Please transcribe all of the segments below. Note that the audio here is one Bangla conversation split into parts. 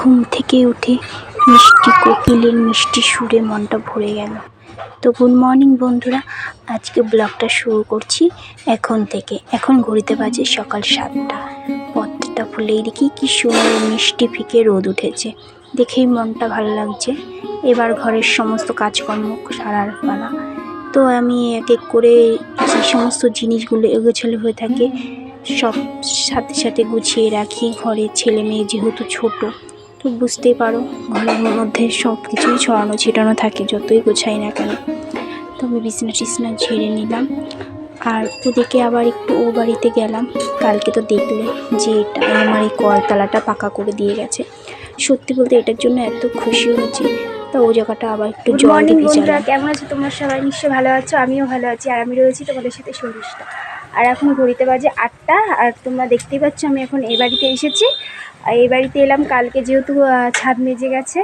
ঘুম থেকে উঠে মিষ্টি কোকিলের মিষ্টি সুরে মনটা ভরে গেল। তো গুড মর্নিং বন্ধুরা, আজকে ব্লগটা শুরু করছি এখন থেকে। এখন ঘড়িতে বাজে সকাল সাতটা। পথটা ফুলে দেখি কি সুন্দর মিষ্টি ফিকে রোদ উঠেছে। দেখেই মনটা ভালো লাগছে। এবার ঘরের সমস্ত কাজকর্ম সারার পালা। তো আমি এক এক করে যে সমস্ত জিনিসগুলো এগোছালো হয়ে থাকে, সব সাথে সাথে গুছিয়ে রাখি। ঘরে ছেলে মেয়ে যেহেতু ছোট তো বুঝতেই পারো ঘরের মধ্যে সব কিছুই ছড়ানো ছিটানো থাকে যতই গোছাই না কেন। তো আমি বিছনা টিছনা ঝেড়ে নিলাম আর ওদিকে আবার একটু ও বাড়িতে গেলাম। কালকে তো দেখলে যে এটা আমার এই কলতলাটা পাকা করে দিয়ে গেছে। সত্যি বলতে এটার জন্য এত খুশি হয়েছি তা ও জায়গাটা আবার একটু জল বন্ধুরা কেমন আছো? তোমরা সবাই নিশ্চয়ই ভালো আছো আমিও ভালো আছি আর আমি রয়েছি তোমাদের সাথে সরিষটা আর এখন ঘড়িতে বাজে আটটা আর তোমরা দেখতেই পাচ্ছ আমি এখন এই বাড়িতে এসেছি। আর এই বাড়িতে এলাম কালকে যেহেতু ছাদ মেজে গেছে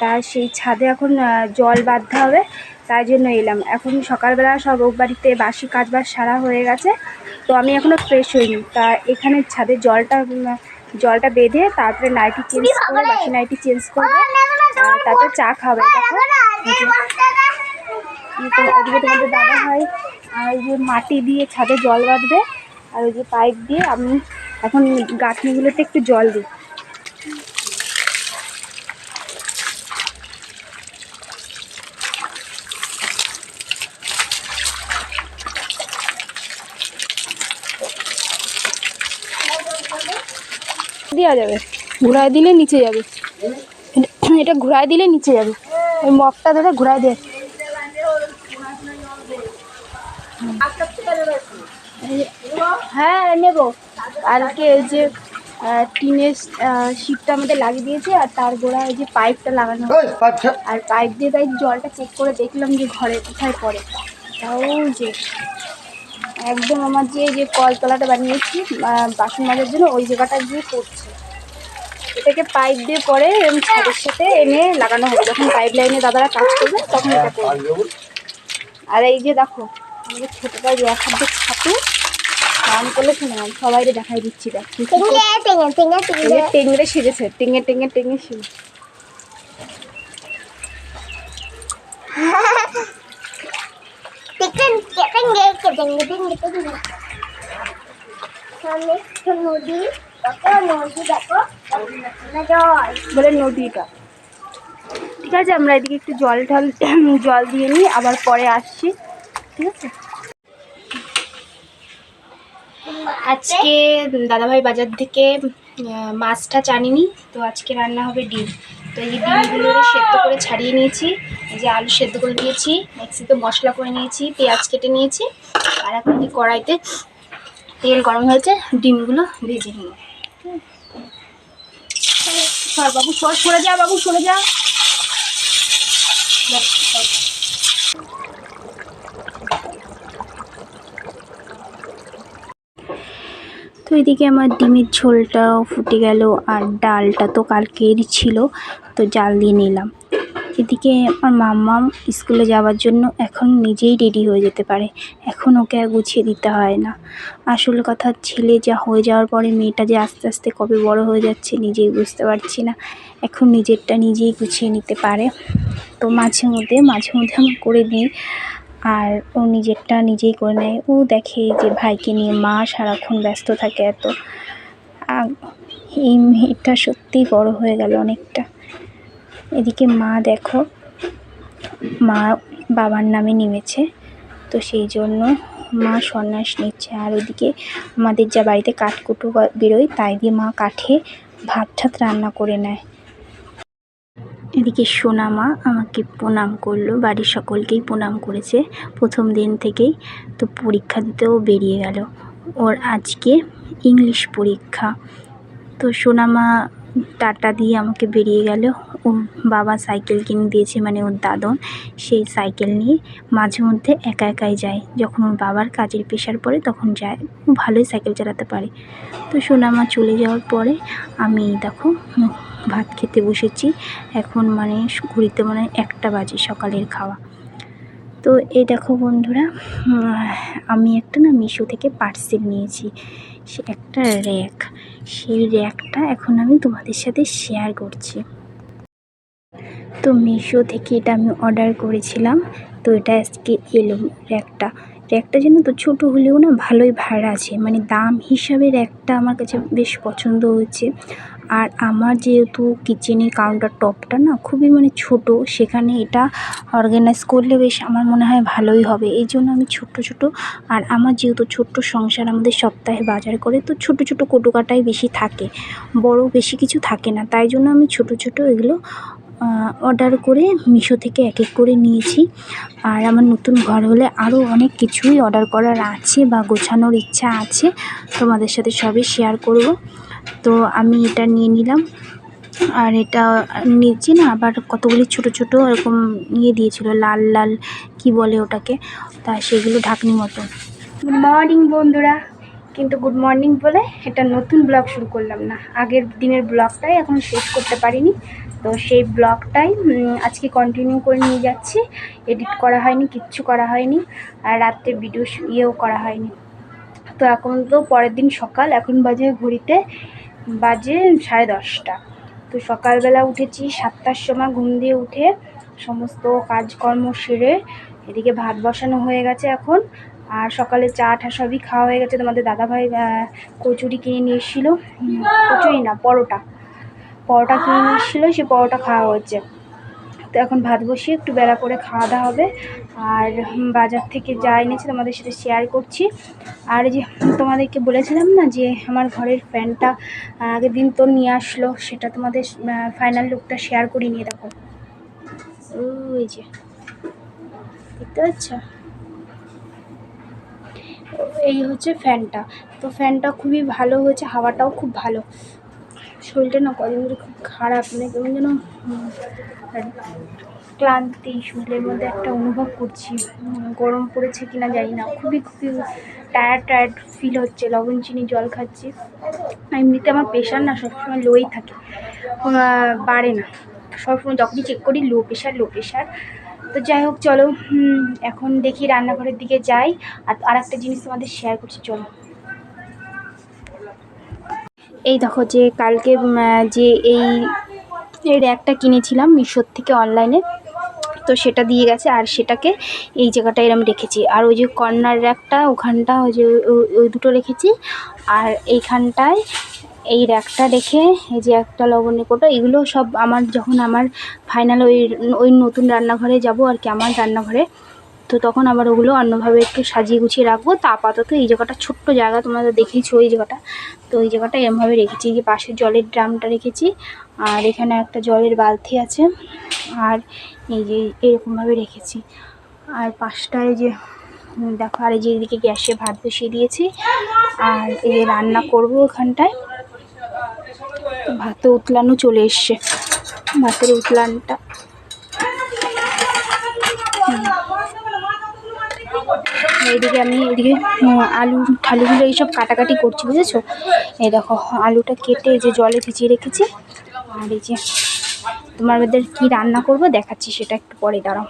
তা সেই ছাদে এখন জল বাঁধতে হবে তাই জন্য এলাম। এখন সকালবেলা সব ও বাড়িতে বাসি কাজ বাজ সারা হয়ে গেছে তো আমি এখনও ফ্রেশ হইনি। তা এখানে ছাদে জলটা জলটা বেঁধে তারপরে নাইটি চেঞ্জ করে বাসি নাইটি চেঞ্জ করব। তারপর চা খাবে দেখো। ওদিকে তোমাদের দাদা হয় আর যে মাটি দিয়ে ছাদে জল বাঁধবে, আর ওই যে পাইপ দিয়ে আমি এখন গাঁথনিগুলোতে একটু জল দিই। দেওয়া যাবে। ঘুরায় দিলে নিচে যাবে। এটা- ঘুরায় দিলে নিচে যাবে। ওই মগটা ধরে ঘুরায় দে হ্যাঁ নেব। কালকে এই যে টিনের শিটটা আমাদের লাগিয়ে দিয়েছে আর তার ওই যে পাইপটা লাগানো আর পাইপ দিয়ে তাই জলটা চেক করে দেখলাম যে ঘরে কোথায় পড়ে। তাও যে একদম আমার যে যে কলতলাটা বানিয়েছি বাসন মাজার জন্য ওই জায়গাটা গিয়ে পড়ছে। এটাকে পাইপ দিয়ে পরে এরকম ছাদের সাথে এনে লাগানো হবে যখন পাইপ লাইনে দাদারা কাজ করবে তখন এটা করবে আর এই যে দেখো আমাদের ছোটোটা যে এক হাতে ছাতু নাম করলে শুনে সবাই দেখাই দিচ্ছি দেখ টেংরে সেজেছে টেঙে টেঙে টেঙে সেজে। বলে নদীটা। ঠিক আছে আমরা এদিকে একটু জল টল জল দিয়ে নিই আবার পরে আসছি। আজকে দাদাভাই বাজার থেকে মাছটা জানিনি তো আজকে রান্না হবে ডিম। তো এই ডিমগুলো সেদ্ধ করে ছাড়িয়ে নিয়েছি, এই যে আলু সেদ্ধ করে নিয়েছি, মিক্সিতে মশলা করে নিয়েছি, পেঁয়াজ কেটে নিয়েছি, আর এখন কড়াইতে তেল গরম হয়েছে, ডিমগুলো ভেজে নিই বাবু সর সরে যা বাবু, সরে যা দেখ, সর। তো এদিকে আমার ডিমের ঝোলটাও ফুটে গেল আর ডালটা তো কালকেরই ছিল, তো জাল দিয়ে নিলাম। এদিকে আমার মাম্মাম স্কুলে যাওয়ার জন্য এখন নিজেই রেডি হয়ে যেতে পারে, এখন ওকে আর গুছিয়ে দিতে হয় না। আসল কথা, ছেলে যা হয়ে যাওয়ার পরে মেয়েটা যে আস্তে আস্তে কবে বড় হয়ে যাচ্ছে নিজেই বুঝতে পারছি না, এখন নিজেরটা নিজেই গুছিয়ে নিতে পারে। তো মাঝে মধ্যে মাঝে মধ্যে আমি করে দিই। আর ও নিজেরটা নিজেই করে নেয়। ও দেখে যে ভাইকে নিয়ে মা সারাক্ষণ ব্যস্ত থাকে এত। এই মেয়েটা সত্যিই বড় হয়ে গেল অনেকটা। এদিকে মা দেখো, মা বাবার নামে নেমেছে। তো সেই জন্য মা সন্ন্যাস নিচ্ছে। আর ওদিকে আমাদের যা বাড়িতে কাঠকুটো বেরোয়, তাই দিয়ে মা কাঠে ভাত ঠাত রান্না করে নেয়। এদিকে সোনা মা আমাকে প্রণাম করল, বাড়ির সকলকেই প্রণাম করেছে প্রথম দিন থেকেই। তো পরীক্ষা দিতেও বেরিয়ে গেল। ওর আজকে ইংলিশ পরীক্ষা। তো সোনামা টাটা দিয়ে আমাকে বেরিয়ে গেল। ওর বাবা সাইকেল কিনে দিয়েছে মানে ওর দাদন, সেই সাইকেল নিয়ে মাঝে মধ্যে একা একাই যায়। যখন ওর বাবার কাজের প্রেশার পড়ে, তখন যায়। ও ভালোই সাইকেল চালাতে পারে। তো সোনামা চলে যাওয়ার পরে আমি দেখো ভাত খেতে বসেছি। এখন মানে ঘুরিতে মানে একটা বাজে সকালের খাওয়া। তো এই দেখো বন্ধুরা আমি একটা না মিশো থেকে পার্সেল নিয়েছি। সে একটা র্যাক। সেই র্যাকটা এখন আমি তোমাদের সাথে শেয়ার করছি। তো মিশো থেকে এটা আমি অর্ডার করেছিলাম। তো এটা আজকে এলো র্যাকটা। র্যাকটা যেন তো, ছোটো হলেও না ভালোই ভাড়া আছে। মানে দাম হিসাবে র্যাকটা আমার কাছে বেশ পছন্দ হয়েছে। আর আমার যেহেতু কিচেনের কাউন্টার টপটা না খুবই মানে ছোট, সেখানে এটা অর্গানাইজ করলে বেশ আমার মনে হয় ভালোই হবে। এই জন্য আমি ছোট্ট ছোট আর আমার যেহেতু ছোট্ট সংসার আমাদের সপ্তাহে বাজার করে, তো ছোট ছোট কটুকাটাই বেশি থাকে। বড় বেশি কিছু থাকে না, তাই জন্য আমি ছোট ছোট এগুলো অর্ডার করে মিশো থেকে এক এক করে নিয়েছি। আর আমার নতুন ঘর হলে আরও অনেক কিছুই অর্ডার করার আছে বা গোছানোর ইচ্ছা আছে। তোমাদের সাথে সবই শেয়ার করব। তো আমি এটা নিয়ে নিলাম। আর এটা নিচে না, আবার কতগুলি ছোট ছোট এরকম নিয়ে দিয়েছিল, লাল লাল, কি বলে ওটাকে? তা সেগুলো ঢাকনি মতো। গুড মর্নিং বন্ধুরা। কিন্তু গুড মর্নিং বলে এটা নতুন ব্লগ শুরু করলাম না। আগের দিনের ব্লগটাই এখন শেষ করতে পারিনি। তো সেই ব্লগটাই আজকে কন্টিনিউ করে নিয়ে যাচ্ছি। এডিট করা হয়নি, কিচ্ছু করা হয়নি। আর রাত্রে ভিডিও ইয়েও করা হয়নি। তো এখন তো পরের দিন সকাল, এখন বাজে ঘড়িতে বাজে সাড়ে দশটা। তো সকালবেলা উঠেছি, সাতটার সময় ঘুম দিয়ে উঠে সমস্ত কাজকর্ম সেরে এদিকে ভাত বসানো হয়ে গেছে এখন। আর সকালে চা টা সবই খাওয়া হয়ে গেছে। তোমাদের দাদাভাই কচুরি কিনে নিয়ে কচুরি না, পরোটা। পরোটা কিনে নিয়ে এসেছিল, সে পরোটা খাওয়া হচ্ছে। তো এখন ভাত বসিয়ে একটু বেলা করে খাওয়া দাওয়া হবে। আর বাজার থেকে যা এনেছি তোমাদের সাথে শেয়ার করছি। আর যে তোমাদেরকে বলেছিলাম না যে আমার ঘরের ফ্যানটা আগের দিন তো নিয়ে আসলো, সেটা তোমাদের ফাইনাল লুকটা শেয়ার করে নিয়ে দেখো। ওই যে, দেখতে পাচ্ছ? এই হচ্ছে ফ্যানটা তো ফ্যানটা খুবই ভালো হয়েছে, হাওয়াটাও খুব ভালো। শরীরটা না কদিন ধরে খুব খারাপ মানে কেমন যেন ক্লান্তি, শরীরের মধ্যে একটা অনুভব করছি গরম পড়েছে কিনা জানি না, খুবই খুবই টায়ার্ড টায়ার্ড ফিল হচ্ছে, লবণ, চিনি, জল খাচ্ছি। এমনিতে আমার প্রেশার না সবসময় লোই থাকে বাড়ে না। সবসময় যখনই চেক করি লো প্রেশার লো প্রেশার তো যাই হোক, চলো এখন দেখি রান্নাঘরের দিকে যাই। আর আর একটা জিনিস তোমাদের শেয়ার করছি, চলো। এই দেখো যে কালকে যে এই র্যাকটা কিনেছিলাম মিশোর থেকে অনলাইনে তো সেটা দিয়ে গেছে আর সেটাকে এই জায়গাটায় এরম রেখেছি। আর ওই যে কর্নার র্যাকটা ওখানটা ওই যে ওই- দুটো রেখেছি। আর এইখানটায় এই র্যাকটা রেখে এই যে একটা লবণের কোটো, এগুলো সব আমার, যখন আমার ফাইনাল ওই ওই নতুন রান্নাঘরে যাব আর কি, আমার রান্নাঘরে তো তখন আবার ওগুলো অন্যভাবে একটু সাজিয়ে গুছিয়ে রাখব। তা আপাতত এই জায়গাটা ছোট্ট জায়গা, তোমরা তো দেখেইছো এই জায়গাটা। তো এই জায়গাটা এরমভাবে রেখেছি, যে পাশে জলের ড্রামটা রেখেছি। আর এখানে একটা জলের বালতি আছে, আর এই যে এরকমভাবে রেখেছি। আর পাশটায় যে দেখো, আর এই যে এদিকে গ্যাসে ভাত বসিয়ে দিয়েছি। আর এই রান্না করব ওখানটায় ভাতে উতলানো চলে এসছে। ভাতের উতলানটা এইদিকে আমি এদিকে আলু ঠালুগুলো এইসব কাটাকাটি করছি, বুঝেছ? এই দেখো, আলুটা কেটে যে জলে ভিজিয়ে রেখেছি। আর এই যে তোমার তোমাদের কি রান্না করব দেখাচ্ছি, সেটা একটু পরে, দাঁড়াও।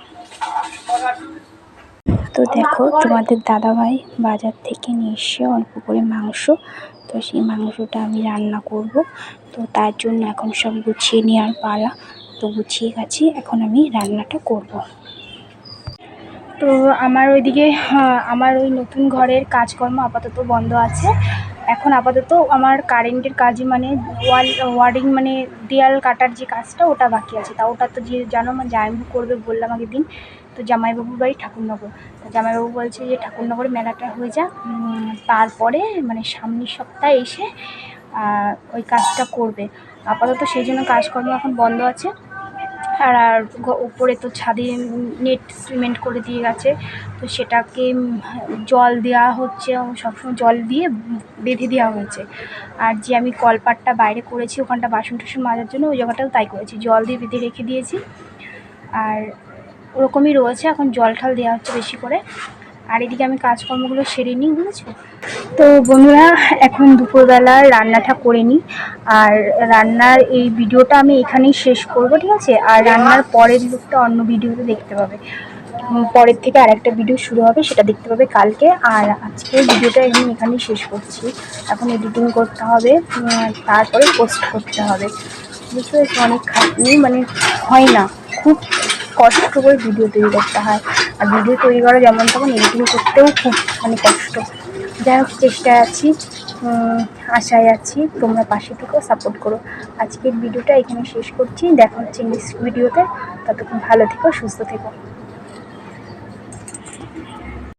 তো দেখো, তোমাদের দাদাভাই বাজার থেকে নিয়ে এসে অল্প করে মাংস, তো সেই মাংসটা আমি রান্না করব। তো তার জন্য এখন সব গুছিয়ে নেওয়ার পালা, তো গুছিয়ে গেছি, এখন আমি রান্নাটা করব। তো আমার ওইদিকে আহ, আমার ওই নতুন ঘরের কাজকর্ম আপাতত বন্ধ আছে। এখন আপাতত আমার কারেন্টের কাজই মানে ওয়াল ওয়ারিং মানে দেয়াল কাটার যে কাজটা ওটা বাকি আছে। তা ওটা তো যে জানো আমার জামাইবাবু করবে বললাম আগের দিন। তো জামাইবাবুর বাড়ি ঠাকুরনগর। তো জামাইবাবু বলছে যে ঠাকুরনগরে মেলাটা হয়ে যাক। তারপরে মানে সামনের সপ্তাহে এসে ওই কাজটা করবে। আপাতত সেই জন্য কাজকর্ম এখন বন্ধ আছে। আর আর উপরে তো ছাদে নেট সিমেন্ট করে দিয়ে গেছে। তো সেটাকে জল দেওয়া হচ্ছে সবসময় জল দিয়ে বেঁধে দেওয়া হয়েছে। আর যে আমি কলপাটটা বাইরে করেছি, ওখানটা বাসন টাসন মাজার জন্য ওই জায়গাটাও তাই করেছি। জল দিয়ে বেঁধে রেখে দিয়েছি। আর ওরকমই রয়েছে, এখন জল ঠাল দেওয়া হচ্ছে বেশি করে। আর এদিকে আমি কাজকর্মগুলো সেরে নিই, বুঝেছ? তো বন্ধুরা, এখন দুপুরবেলা রান্নাটা করে নিই। আর রান্নার এই ভিডিওটা আমি এখানেই শেষ করব, ঠিক আছে? আর রান্নার পরের লুকটা অন্য ভিডিওতে দেখতে পাবে। পরের থেকে আরেকটা ভিডিও শুরু হবে, সেটা দেখতে পাবে কালকে। আর আজকের ভিডিওটা আমি এখানেই শেষ করছি। এখন এডিটিং করতে হবে তারপরে পোস্ট করতে হবে। বুঝতে অনেক খাটনি মানে হয় না। খুব কষ্ট করে ভিডিও তৈরি করতে হয়। আর ভিডিও তৈরি করা যেমন তখন এডিটিং করতেও খুব মানে কষ্ট। যাই হোক, চেষ্টায় আছি। আশায় আছি তোমরা পাশে থেকেও সাপোর্ট করো। আজকের ভিডিওটা এখানে শেষ করছি। দেখা হচ্ছে নেক্সট ভিডিওতে ততক্ষণ ভালো থেকো, সুস্থ থেকো।